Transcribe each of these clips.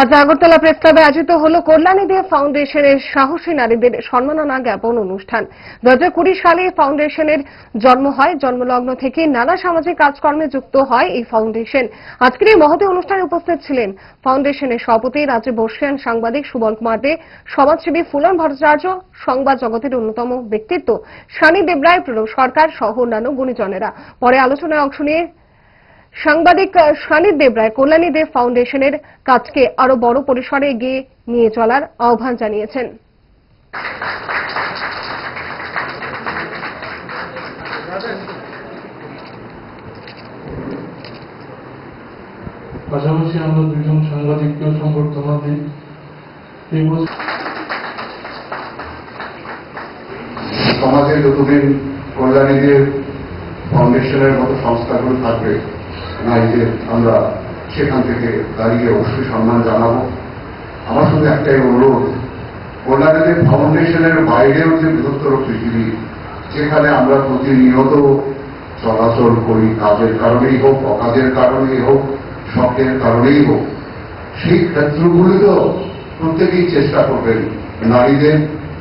আজ আগরতলা প্রেস ক্লাবে আয়োজিত হল কল্যাণী দে ফাউন্ডেশনের সাহসী নারীদের সম্মাননা জ্ঞাপন অনুষ্ঠান। দু হাজার কুড়ি সালে ফাউন্ডেশনের জন্ম হয়, জন্মলগ্ন থেকে নানা সামাজিক কাজকর্মে যুক্ত হয় এই ফাউন্ডেশন। আজকের এই মহতী অনুষ্ঠানে উপস্থিত ছিলেন ফাউন্ডেশনের সভাপতি, রাজ্যে বর্ষিয়ান সাংবাদিক সুবল কুমার দে, সমাজসেবী ফুলন ভট্টাচার্য, সংবাদ জগতের অন্যতম ব্যক্তিত্ব সানি দেবরায়, প্রণব সরকার সহ অন্যান্য গুণীজনেরা। পরে আলোচনায় অংশ নিয়ে সাংবাদিক সানির দেবরায় কল্যাণী দেব ফাউন্ডেশনের কাজকে আরও বড় পরিসরে এগিয়ে নিয়ে চলার আহ্বান জানিয়েছেন। পাশাপাশি আমরা দুজন সাংবাদিককেও সংবর্ধনা দিই। এই সমাজে যতদিন কল্যাণীদের ফাউন্ডেশনের মতো সংস্থাগুলো থাকবে নারীদের আমরা সেখান থেকে দাঁড়িয়ে অবশ্যই সম্মান জানাব। আমার শুধু একটাই অনুরোধ, কল্যাণীদের ফাউন্ডেশনের বাইরেও যে বৃহত্তর পৃথিবী, যেখানে আমরা প্রতিনিয়ত চলাচল করি, কাজের কারণেই হোক, অকাজের কারণেই হোক শখের কারণেই হোক, সেই ক্ষেত্রগুলিতেও প্রত্যেকেই চেষ্টা করবেন নারীদের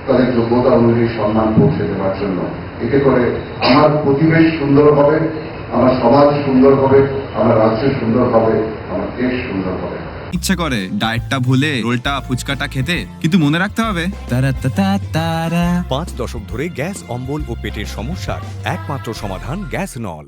তাদের যোগ্যতা অনুযায়ী সম্মান পৌঁছে দেওয়ার জন্য। এতে করে আমার প্রতিবেশ সুন্দর হবে আমার সমাজ সুন্দর হবে আমার রাজ্য সুন্দর হবে আমার দেশ সুন্দর হবে। ইচ্ছে করে ডায়েটটা ভুলে রোলটা ফুচকাটা খেতে কিন্তু মনে রাখতে হবে। তারা তারা তারা পাঁচ দশক ধরে গ্যাস অম্বল ও পেটের সমস্যার একমাত্র সমাধান গ্যাস নল।